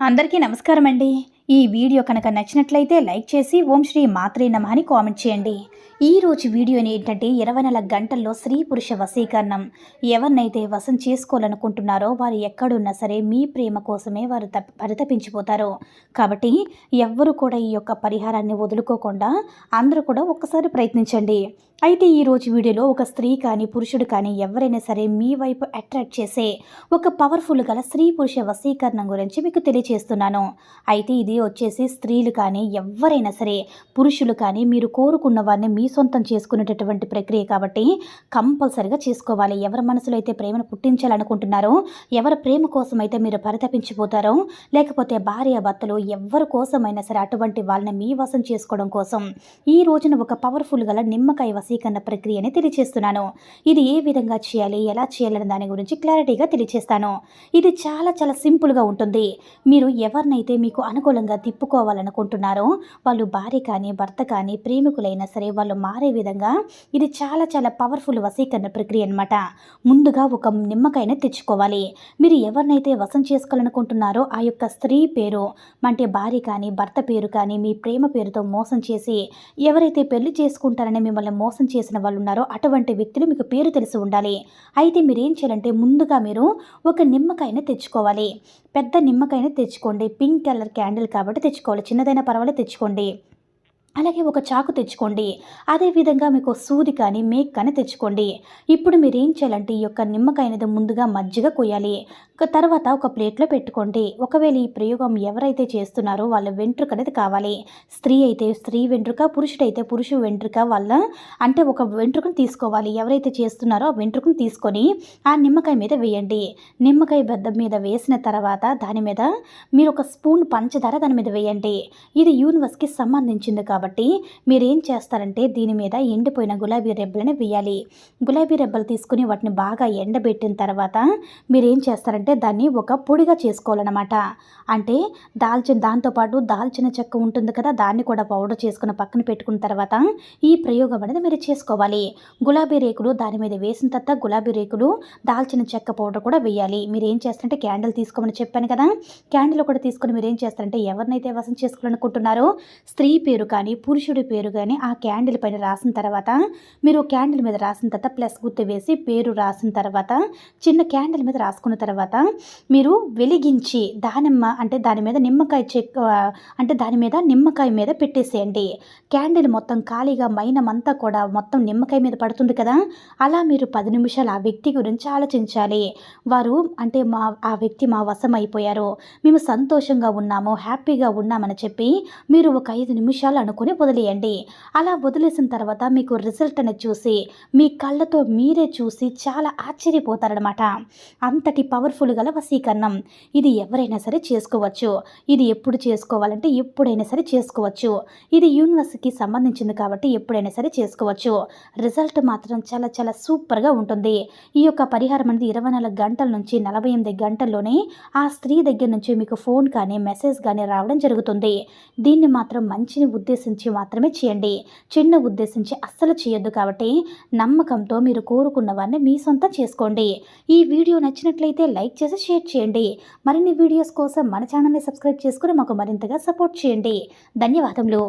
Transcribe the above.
అందరికీ నమస్కారం అండి ఈ వీడియో కనుక నచ్చినట్లయితే లైక్ చేసి ఓం శ్రీ మాత్రే నమ అని కామెంట్ చేయండి. ఈరోజు వీడియోని ఏంటంటే ఇరవై నాలుగు గంటల్లో స్త్రీ పురుష వశీకరణం. ఎవరినైతే వశం చేసుకోవాలనుకుంటున్నారో వారు ఎక్కడున్నా సరే మీ ప్రేమ కోసమే వారు తప్ప పరితపించిపోతారు. కాబట్టి ఎవ్వరు కూడా ఈ యొక్క పరిహారాన్ని వదులుకోకుండా అందరూ కూడా ఒక్కసారి ప్రయత్నించండి. అయితే ఈరోజు వీడియోలో ఒక స్త్రీ కానీ పురుషుడు కానీ ఎవరైనా సరే మీ వైపు అట్రాక్ట్ చేసే ఒక పవర్ఫుల్ గల స్త్రీ పురుష వశీకరణం గురించి మీకు తెలియచేస్తున్నాను. అయితే ఇది వచ్చేసి స్త్రీలు కానీ ఎవరైనా సరే పురుషులు కానీ మీరు కోరుకున్న వారిని మీ సొంతం చేసుకునేటటువంటి ప్రక్రియ కాబట్టి కంపల్సరిగా చేసుకోవాలి. ఎవరి మనసులో అయితే ప్రేమను పుట్టించాలనుకుంటున్నారో ఎవరి ప్రేమ కోసం అయితే మీరు పరితపించిపోతారో లేకపోతే భార్య భర్తలు ఎవరి కోసమైనా సరే అటువంటి వాళ్ళని మీ వశం చేసుకోవడం కోసం ఈ రోజున ఒక పవర్ఫుల్ గల నిమ్మకాయ వశీకరణ ప్రక్రియని తెలియచేస్తున్నాను. ఇది ఏ విధంగా చేయాలి ఎలా చేయాలనే దాని గురించి క్లారిటీగా తెలియచేస్తాను. ఇది చాలా చాలా సింపుల్గా ఉంటుంది. మీరు ఎవరినైతే మీకు అనుకూలంగా తిప్పుకోవాలనుకుంటున్నారో వాళ్ళు భార్య కానీ భర్త కానీ ప్రేమికులైనా సరే వాళ్ళు మారే విధంగా ఇది చాలా చాలా పవర్ఫుల్ వశీకరణ ప్రక్రియ అనమాట ముందుగా ఒక నిమ్మకాయన తెచ్చుకోవాలి. మీరు ఎవరినైతే వశం చేసుకోవాలనుకుంటున్నారో ఆ యొక్క స్త్రీ పేరు అంటే భార్య కానీ భర్త పేరు కానీ మీ ప్రేమ పేరుతో మోసం చేసి ఎవరైతే పెళ్ళి చేసుకుంటారని మిమ్మల్ని మోసం చేసిన వాళ్ళు ఉన్నారో అటువంటి వ్యక్తులు మీకు పేరు తెలిసి ఉండాలి. అయితే మీరు ఏం చేయాలంటే ముందుగా మీరు ఒక నిమ్మకాయన తెచ్చుకోవాలి. పెద్ద నిమ్మకాయన తెచ్చుకోండి. పింక్ కలర్ క్యాండిల్ కాబట్టి తెచ్చుకోవాలి. చిన్నదైనా పర్వాలేదు తెచ్చుకోండి. అలాగే ఒక చాకు తెచ్చుకోండి. అదేవిధంగా మీకు సూది కానీ మేక్ కానీ తెచ్చుకోండి. ఇప్పుడు మీరు ఏం చేయాలంటే ఈ యొక్క నిమ్మకాయ అనేది ముందుగా మజ్జిగ కొయ్యాలి. తర్వాత ఒక ప్లేట్లో పెట్టుకోండి. ఒకవేళ ఈ ప్రయోగం ఎవరైతే చేస్తున్నారో వాళ్ళ వెంట్రుక అనేది కావాలి. స్త్రీ అయితే స్త్రీ వెంట్రుక పురుషుడైతే పురుషు వెంట్రుక వాళ్ళ అంటే ఒక వెంట్రుకను తీసుకోవాలి. ఎవరైతే చేస్తున్నారో ఆ వెంట్రుకను తీసుకొని ఆ నిమ్మకాయ మీద వేయండి. నిమ్మకాయ బెద్ద మీద వేసిన తర్వాత దాని మీద మీరు ఒక స్పూన్ పంచదార దాని మీద వేయండి. ఇది యూనివర్స్కి సంబంధించింది కాబట్టి. కాబట్టి మీరేం చేస్తారంటే దీని మీద ఎండిపోయిన గులాబీ రెబ్బలని వేయాలి. గులాబీ రెబ్బలు తీసుకుని వాటిని బాగా ఎండబెట్టిన తర్వాత మీరు ఏం చేస్తారంటే దాన్ని ఒక పొడిగా చేసుకోవాలన్నమాట. అంటే దాల్చిన దాంతోపాటు దాల్చిన చెక్క ఉంటుంది కదా దాన్ని కూడా పౌడర్ చేసుకుని పక్కన పెట్టుకున్న తర్వాత ఈ ప్రయోగం అనేది మీరు చేసుకోవాలి. గులాబీ రేకులు దాని మీద వేసిన తర్వాత గులాబీ రేకులు దాల్చిన చెక్క పౌడర్ కూడా వేయాలి. మీరు ఏం చేస్తారంటే క్యాండిల్ తీసుకోమని చెప్పాను కదా క్యాండిల్ కూడా తీసుకొని మీరు ఏం చేస్తారంటే ఎవరినైతే వసం చేసుకోవాలనుకుంటున్నారో స్త్రీ పేరు కానీ పురుషుడి పేరు కానీ ఆ క్యాండిల్ పైన రాసిన తర్వాత మీరు క్యాండిల్ మీద రాసిన తర్వాత ప్లస్ గుర్తు వేసి పేరు రాసిన తర్వాత చిన్న క్యాండిల్ మీద రాసుకున్న తర్వాత మీరు వెలిగించి దానిమ్మ అంటే దాని మీద నిమ్మకాయ చెక్ అంటే దాని మీద నిమ్మకాయ మీద పెట్టేసేయండి. క్యాండిల్ మొత్తం ఖాళీగా మైనమంతా కూడా మొత్తం నిమ్మకాయ మీద పడుతుంది కదా? అలా మీరు పది నిమిషాలు ఆ వ్యక్తి గురించి ఆలోచించాలి. వారు అంటే మా ఆ వ్యక్తి మా వశం అయిపోయారు. మేము సంతోషంగా ఉన్నాము హ్యాపీగా ఉన్నామని చెప్పి మీరు ఒక ఐదు నిమిషాలు అనుకుని వదిలేయండి. అలా వదిలేసిన తర్వాత మీకు రిజల్ట్ అనేది చూసి మీ కళ్ళతో మీరే చూసి చాలా ఆశ్చర్యపోతారనమాట అంతటి పవర్ఫుల్ గల వశీకరణం. ఇది ఎవరైనా సరే చేసుకోవచ్చు. ఇది ఎప్పుడు చేసుకోవాలంటే ఎప్పుడైనా సరే చేసుకోవచ్చు. ఇది యూనివర్స్కి సంబంధించింది కాబట్టి ఎప్పుడైనా సరే చేసుకోవచ్చు. రిజల్ట్ మాత్రం చాలా చాలా సూపర్గా ఉంటుంది. ఈ యొక్క పరిహారం అనేది ఇరవై నాలుగు గంటల నుంచి నలభై ఎనిమిది గంటల్లోనే ఆ స్త్రీ దగ్గర నుంచి మీకు ఫోన్ కానీ మెసేజ్ కానీ రావడం జరుగుతుంది. దీన్ని మాత్రం మంచిని ఉద్దేశించి మాత్రమే చేయండి. చిన్న ఉద్దేశించి అస్సలు చేయొద్దు కాబట్టి నమ్మకంతో మీరు కోరుకున్న వారిని మీ సొంతం చేసుకోండి. ఈ వీడియో నచ్చినట్లయితే లైక్ చేసి షేర్ చేయండి. మరిన్ని వీడియోస్ కోసం మన ఛానల్ని సబ్స్క్రైబ్ చేసుకుని మాకు మరింతగా సపోర్ట్ చేయండి. ధన్యవాదములు.